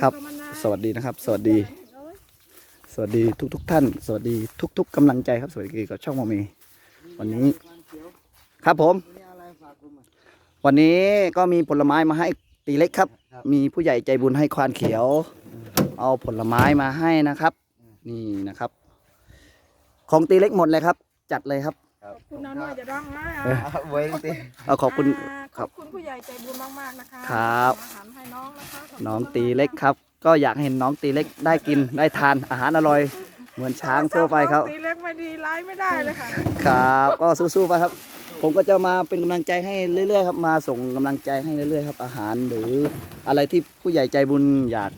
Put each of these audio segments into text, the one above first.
ครับ สวัสดีนะครับ สวัสดี สวัสดีทุกทุกๆท่าน สวัสดีทุกๆกกำลังใจครับ สวัสดีกับช่องมอมี วันนี้ ครับผม วันนี้ก็มีผลไม้มาให้ตีเล็กครับ มีผู้ใหญ่ใจบุญให้ควานเขียว เอาผลไม้มาให้นะครับ นี่นะครับ ของตีเล็กหมดเลยครับ จัดเลยครับ ขอบคุณน้าหน่อยจะร้องไห้เอออะไว้สิเอาขอบคุณาคขรัอบบคุณผู้ใหญ่ใจบุญมากๆนะคะครับทำอาหารให้น้องนะคะขบคุณน้องมากๆตีเล็กครับ ก็อยากเห็นน้องตีเล็กได้กินได้ทานอาหารอร่อย เหมือนช้างทั่วไปครับน้องตีเล็กไม่ดีร้ายไม่ได้เลยค่ะครับก็สู้ๆไปครับ ผมก็จะมาเป็นกำลังใจให้เรื่อยๆครับมาส่งกำลังใจให้เรื่อยๆครับ อาหารหรืออะไรที่ผู้ใหญ่ใจบุญอยาก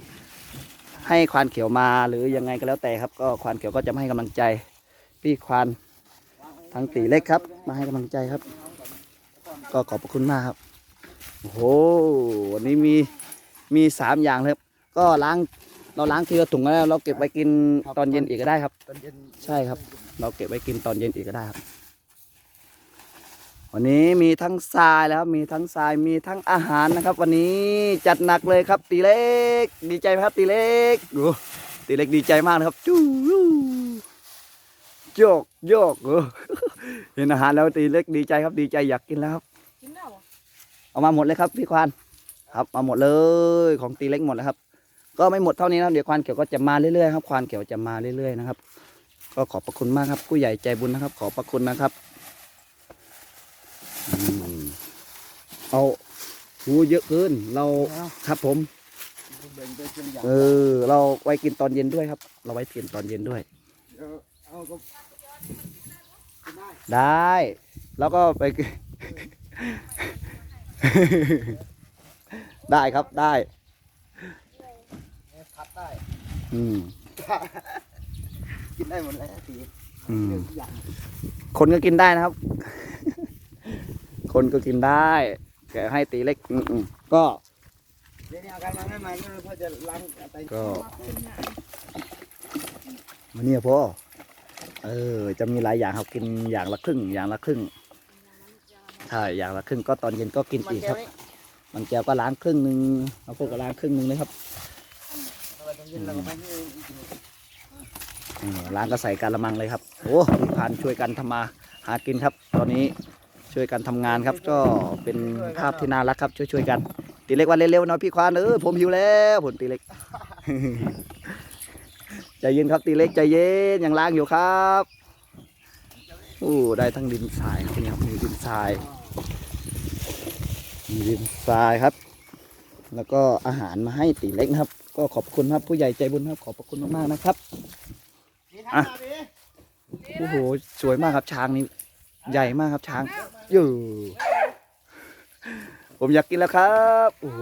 ให้ควานเขียวมาหรือยังไงก็แล้วแต่ครับ ก็ควานเขียวก็จะมาให้กำลังใจพี่ควาน ทั้งตีเล็กครับ มาให้กำลังใจครับ ก็ขอบพระคุณมากครับโอ้โหวันนี้มีมีสามอย่างเลยครับ ก็ล้างเราล้างทีละถุงแล้ว เราเก็บไว้กินตอนเย็นอีกก็ได้ครับ ตอนเย็นใช่ครับ เราเก็บไว้กินตอนเย็นอีกก็ได้ครับ วันนี้มีทั้งทรายแล้วครับมีทั้งทรายมีทั้งอาหารนะครับ วันนี้จัดหนักเลยครับตีเล็ก ดีใจไหมครับตีเล็กโอ้ตีเล็กดีใจมากนะครับจู้ โยกโยกโอ้เห็นอาหารแล้วตีเล็กดีใจครับดีใจอยากกินแล้วครับกินแล้วเอามาหมดเลยครับพี่ควานครับเอาหมดเลยของตีเล็กหมดแล้วครับ ก็ไม่หมดเท่านี้นะเดี๋ยวควานเขียวก็จะมาเรื่อยๆครับควานเขียวจะมาเรื่อยๆนะครับ ก็ขอบพระคุณมากครับ ผู้ใหญ่ใจบุญนะครับ ขอบพระคุณนะครับเอาหูเยอะเกินเราครับผมเอย่างเออเราไว้กินตอนเย็นด้วยครับ เราไว้กินตอนเย็นด้วย เดี๋ยวเอาก็ได้ได้ แล้วก็ไป ได้ครับได้คัดได้ อืม กินได้หมดแล้วสีอืม เรื่องอย่างคนก็กินได้นะครับ คนก็กินได้แกให้ตีเล็กอืมๆก็ เดี๋ยวนี้เอาการมาให้ใหม่ก็เลยพอจะล้างไปก็ขอบคุณเนี่ยมันเนี่ยพ่อ เออ จะมีหลายอย่างครับกินอย่างละครึ่ง อย่างละครึ่งใช่อย่างละครึ่งก็ตอนเย็นก็กินอีกครับ มันแก้วก็ล้างครึ่งหนึ่งเอาพวกก็ล้างครึ่งหนึ่งเลยครับล้างก็ใส่กะละมังเลยครับโอ้พี่พานช่วยกันทำมาหากินครับ ตอนนี้ช่วยกันทำงานครับ ก็เป็นภาพที่น่ารักครับ ช่วยๆกันตีเล็กว่าเร็วๆหน่อยพี่ควานเออผมหิวแล้วผมตีเล็ก ใจเย็นครับตีเล็กใจเย็นยังล้างอยู่ครับโอ้ได้ทั้งดินทรายครับนี่ครับมีดินทรายมีดินทรายครับ แล้วก็อาหารมาให้ตีเล็กนะครับ ก็ขอบคุณครับผู้ใหญ่ใจบุญครับ ขอบพระคุณมากๆนะครับสีทำมาดิโอ้โหสวยมากครับช้างนี่ใหญ่มากครับช้างอยู่ผมอยากกินแล้วครับโอ้โห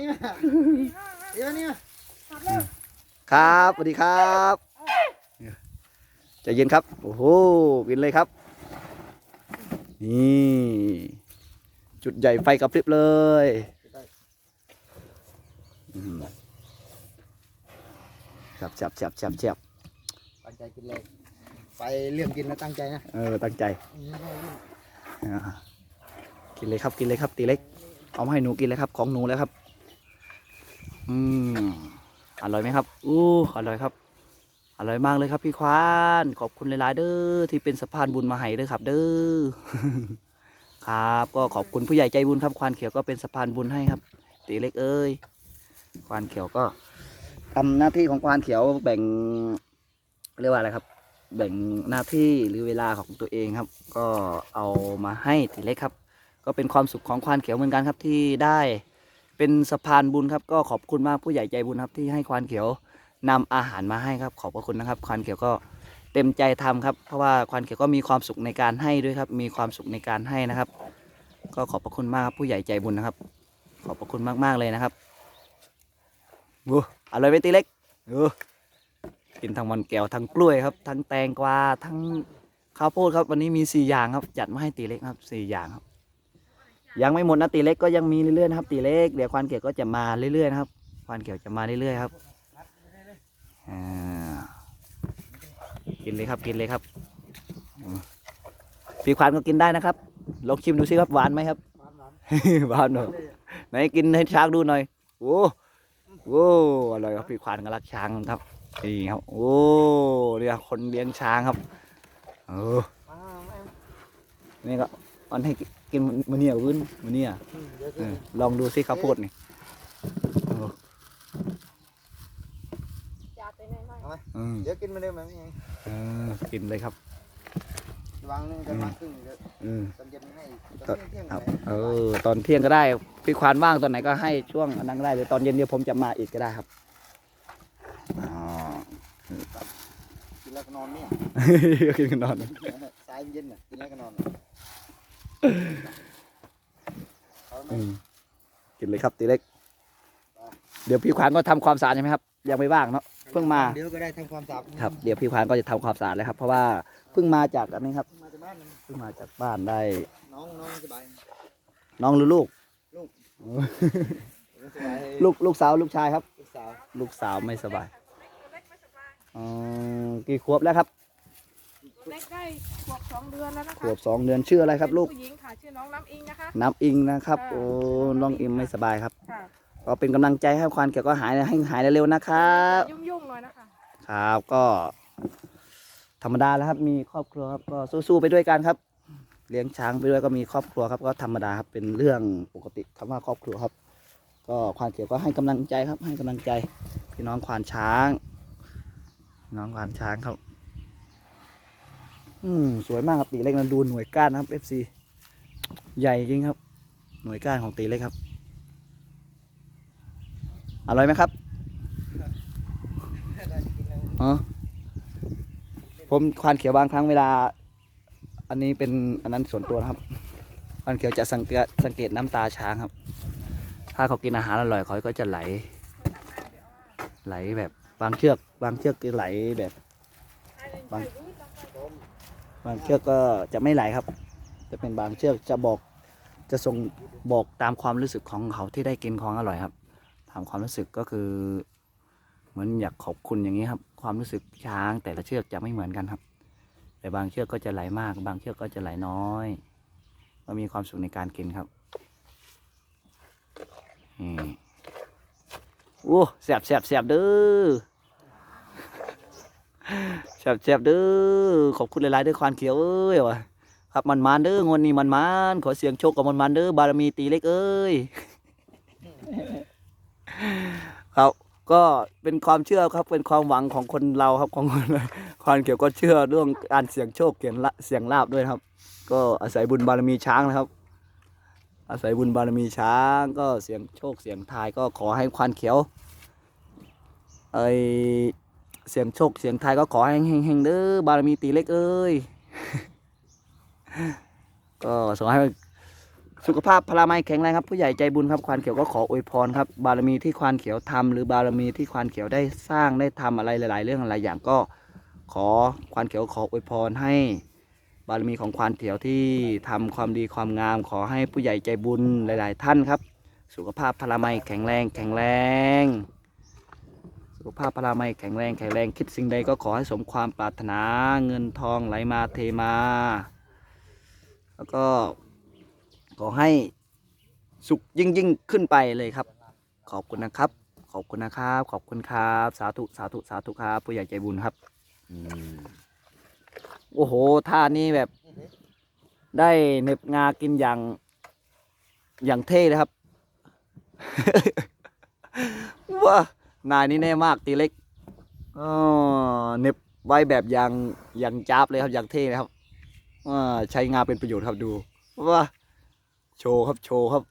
นี่มาเดี๋ยวนี้มา ครับสวัสดีครับใจเย็นครับ โอ้โหกินเลยครับ นี่ จุดใหญ่ไฟกระพริบเลยอืมจับจับจับจับจับตั้งใจกินเลยไปเรื่องกินนะตั้งใจนะ เออ ตั้งใจไม่ได้ยุ่งอ่ากินเลยครับ กินเลยครับ ตีเล็ก เอามาให้หนูกินเลยครับ ของหนูแล้วครับ อืม อร่อยไหมครับ อู้อร่อยครับ อร่อยมากเลยครับพี่ควาน ขอบคุณหลาย ๆ เด้อที่เป็นสะพานบุญมาให้เด้อครับ เด้อ ครับ ก็ขอบคุณผู้ใหญ่ใจบุญครับ ควานเขียวก็เป็นสะพานบุญให้ครับ ตีเล็กเอ้ย ควานเขียวก็ทำหน้าที่ของควานเขียวแบ่งเรียกว่าอะไรครับ แบ่งหน้าที่หรือเวลาของตัวเองครับ ก็เอามาให้ตีเล็กครับ ก็เป็นความสุขของควานเขียวเหมือนกันครับที่ได้ เป็นสะพานบุญครับ ก็ขอบคุณมากผู้ใหญ่ใจบุญครับ ที่ให้ควานเขียวนำอาหารมาให้ครับ ขอบพระคุณนะครับ ควานเขียวก็เต็มใจทำครับ เพราะว่าควานเขียวก็มีความสุขในการให้ด้วยครับ มีความสุขในการให้นะครับ ก็ขอบพระคุณมากครับผู้ใหญ่ใจบุญนะครับ ขอบพระคุณมากๆเลยนะครับโอ้อร่อยไหมตีเล็กโอ้กินทั้งมันแก้วทั้งกล้วยครับ ทั้งแตงกวาทั้งข้าวโพดครับ วันนี้มีสี่อย่างครับ จัดมาให้ตีเล็กครับสี่อย่างครับ ยังไม่หมดนะตีเล็กก็ยังมีเรื่อยๆนะครับ ตีเล็กเดี๋ยวควานเขียวก็จะมาเรื่อยๆนะครับควานเขียวจะมาเรื่อยๆครับกินเลยครับกินเลยครับอืมพี่ควานก็กินได้นะครับลองชิมดูสิครับหวานไหมครับหวานหวานหวานหน่อยไหนกินให้ช้างดูหน่อยโอ้โอ้อร่อยครับพี่ควานก็รักช้างครับนี่ครับ โอ้เนี่ยคนเลี้ยงช้างครับเออนี่ก็อันให้ กินมันเนี่ยขึ้นมันเนี่ยอืมเดี๋ยวเอกินอลองดูสิข้าวโพดนี่เออจัดไปหน่อยอืมเดี๋ยวกินมาเร็วไหมยังเออกินเลยครับวางนึงจะวางครึ่งเดี๋ยวอืมตอนเย็นให้ตอนเที่ยงครับไหนเออตอนเที่ยงก็ได้พี่ควานว่างตอนไหนก็ให้ช่วงอันนั้นก็ได้หรือตอนเย็นเดี๋ยวผมจะมาอีกก็ได้ครับอ๋อกินแล้วก็นอนเนี่ยกินกันนอนสายเย็นน่ะกินแล้วก็นอนเอาไหมอืม กินเลยครับตีเล็ก เดี๋ยวพี่ควานก็ทำความสะอาดใช่ไหมครับ ยังไม่ว่างเนาะ เพิ่งมา เดี๋ยวก็ได้ทำความสะอาดครับ เดี๋ยวพี่ควานก็จะทำความสะอาดเลยครับ เพราะว่าเพิ่งมาจากอันนี้ครับ มาจากบ้านนะเพิ่งมาจากบ้านได้ น้องน้องสบาย น้องหรือลูกน้องสบายลูกลูกสาวลูกชายครับ ลูกสาว ลูกสาวไม่สบายตัวเล็กไม่สบายอ๋อกี่ขวบแล้วครับตัว เล็กได้ขวบสองเดือนแล้วนะขคะวบสองเดือนชื่ออะไรครับลูก เป็นผู้หญิงค่ะชื่อน้องน้ำอิงนะคะ น้ำอิงนะครับค่ะโอ้น้องอิมไม่สบายครับ ค่ะก็เป็นกำลังใจให้ควานเกี่ยวก็หายให้หายเร็วๆนะครับยุ่งๆหน่อยนะคะ ครับก็ ธรรมดาแล้วครับ มีครอบครัวครับก็สู้ๆไปด้วยกันครับ เลี้ยงช้างไปด้วยก็มีครอบครัวครับ ก็ธรรมดาครับเป็นเรื่องปกติคำว่าครอบครัวครับ ก็ควานเขียวก็ให้กำลังใจครับ ให้กำลังใจพี่น้องควานช้างพี่น้องควานช้างครับ อืมสวยมากครับตีเล็กนะดูหน่วยก้านนะครับ FC ใหญ่จริงครับ หน่วยก้านของตีเล็กครับ อร่อยไหมครับอ๋อผมควานเขียวบางครั้งเวลา อันนี้เป็นอันนั้นส่วนตัวนะครับควานเขียวจะสังเกตสังเกตน้ำตาช้างครับ ถ้าเขากินอาหารอร่อยเขาก็จะไหล ไหลแบบบางเชือก บางเชือกก็ไหลแบบบาง บางเชือกก็จะไม่ไหลครับ จะเป็นบางเชือกจะบอกจะส่งบอกตามความรู้สึกของเขาที่ได้กินของอร่อยครับ ตามความรู้สึกก็คือ เหมือนอยากขอบคุณอย่างนี้ครับ ความรู้สึกช้างแต่ละเชือกจะไม่เหมือนกันครับ แต่บางเชือกก็จะไหลมาก บางเชือกก็จะไหลน้อย ก็มีความสุขในการกินครับนี่โอ้แสบแสบแสบเด้อ แสบแสบเด้อขอบคุณหลายๆเด้อควานเขียวเอ้ยวะครับมันมันเด้องวดนี้มันมันขอเสียงโชคกับมันมันเด้อบารมีตีเล็กเอ้ยครับก็เป็นความเชื่อครับเป็นความหวังของคนเราครับของคนควานเกี่ยวก็เชื่อเรื่องการเสี่ยงโชคเสี่ยงละเสียงลาบด้วยครับ ก็อาศัยบุญบารมีช้างนะครับ อาศัยบุญบารมีช้างก็เสี่ยงโชคเสี่ยงทายก็ขอให้ควานเขียวเอ้ย เสียงโชคเสียงไทยก็ขอให้งๆเด้อบารมีตีเล็กเอ้ยก็ขอให้สุขภาพพลามัยแข็งแรงครับ ผู้ใหญ่ใจบุญครับควานเขียวก็ขออวยพรครับ บารมีที่ควานเขียวทำหรือบารมีที่ควานเขียวได้สร้างได้ทำอะไรหลาย ๆ เรื่องหลายอย่างก็ขอควานเขียวขออวยพรให้ บารมีของควานเขียวที่ทำความดีความงาม ขอให้ผู้ใหญ่ใจบุญหลาย ๆ ท่านครับ สุขภาพพลามัยแข็งแรงแข็งแรง ภาพพลามัยแข็งแรงแข็งแรงคิดสิ่งใดก็ขอให้สมความปรารถนาเงินทองไหลมาเทมา แล้วก็ขอให้สุขยิ่งยิ่งขึ้นไปเลยครับ ขอบคุณนะครับ ขอบคุณนะครับ ขอบคุณครับ สาธุสาธุสาธุครับผู้ใหญ่ใจบุญครับอโอ้โหท่านี้แบบ ได้เน็บงากินอย่างอย่างเท่เลยครับว้า นายนี่แน่มากตีเล็กอ๋อเน็บไว้แบบอย่างอย่างจ้าบเลยครับอย่างเท่เลยครับอ่าใช้งาเป็นประโยชน์ครับดูว้าโชว์ครับโชว์ครับ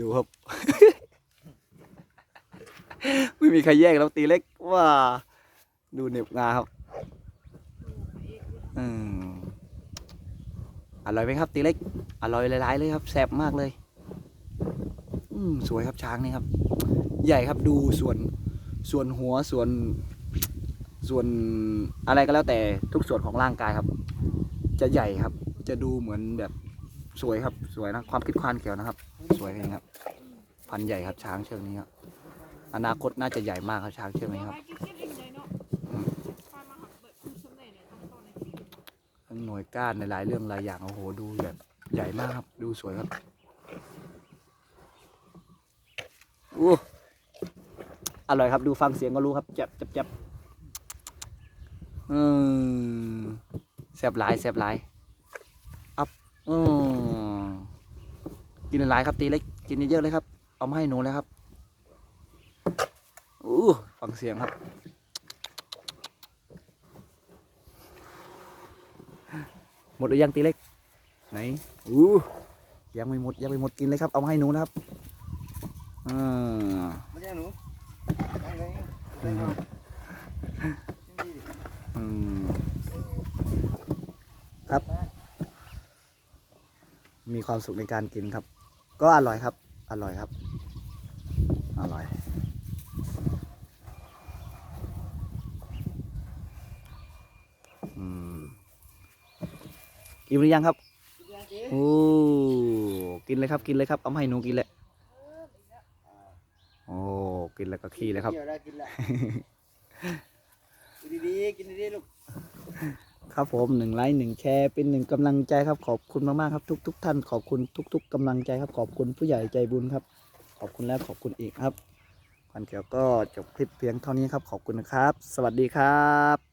ดูครับ ไม่มีใครแย่งแล้วตีเล็กว่า ดูเน็บงาครับอืมอร่อยไหมครับ ตีเล็กอร่อยหลายๆเลยครับแซ่บมากเลย อืมสวยครับช้างนี่ครับ ใหญ่ครับดูส่วน ส่วนหัวส่วนส่วนอะไรก็แล้วแต่ทุกส่วนของร่างกายครับ จะใหญ่ครับ จะดูเหมือนแบบสวยครับ สวยนะความคิดควานเขียวนะครับ สวยจริงครับ พันใหญ่ครับช้างเชือกนี้ครับอนาคตน่าจะใหญ่มากครับช้างเชือกนี้ครับหน่วยก้านหลายเรื่องหลายอย่างโอ้โหดูแบบใหญ่มากครับ ดูสวยครับอู้ อร่อยครับดูฟังเสียงก็รู้ครับจับจับจับอืมแซ่บหลายแซ่บหลายอัพอืมกินหลายครับตีเล็กกินเยอะๆเลยครับ เอามาให้หนูเลยครับอู้ฟังเสียงครับ หมดหรือยังตีเล็ก ไหนอู้ยังไม่หมดยังไม่หมดกินเลยครับ เอามาให้หนูนะครับอ่า ครับ มีความสุขในการกินครับ ก็อร่อยครับ อร่อยครับ อร่อย อืมกินหรือยังครับโอ้กินเลยครับ กินเลยครับ เอามาให้หนูกินเลยโอ้ กินแล้วก็ขี้เลยครับเกี่ยวได้กินละกินดีๆกินดีๆลูก ครับผมหนึ่งไลค์หนึ่งแชร์เป็นหนึ่งกำลังใจครับขอบคุณมากๆครับ ทุกทุกๆท่านขอบคุณทุก ๆกำลังใจครับ ขอบคุณผู้ใหญ่ใจบุญครับ ขอบคุณแล้วขอบคุณอีกครับควันเขียวก็จบคลิปเพียงเท่านี้ครับ ขอบคุณนะครับ สวัสดีครับ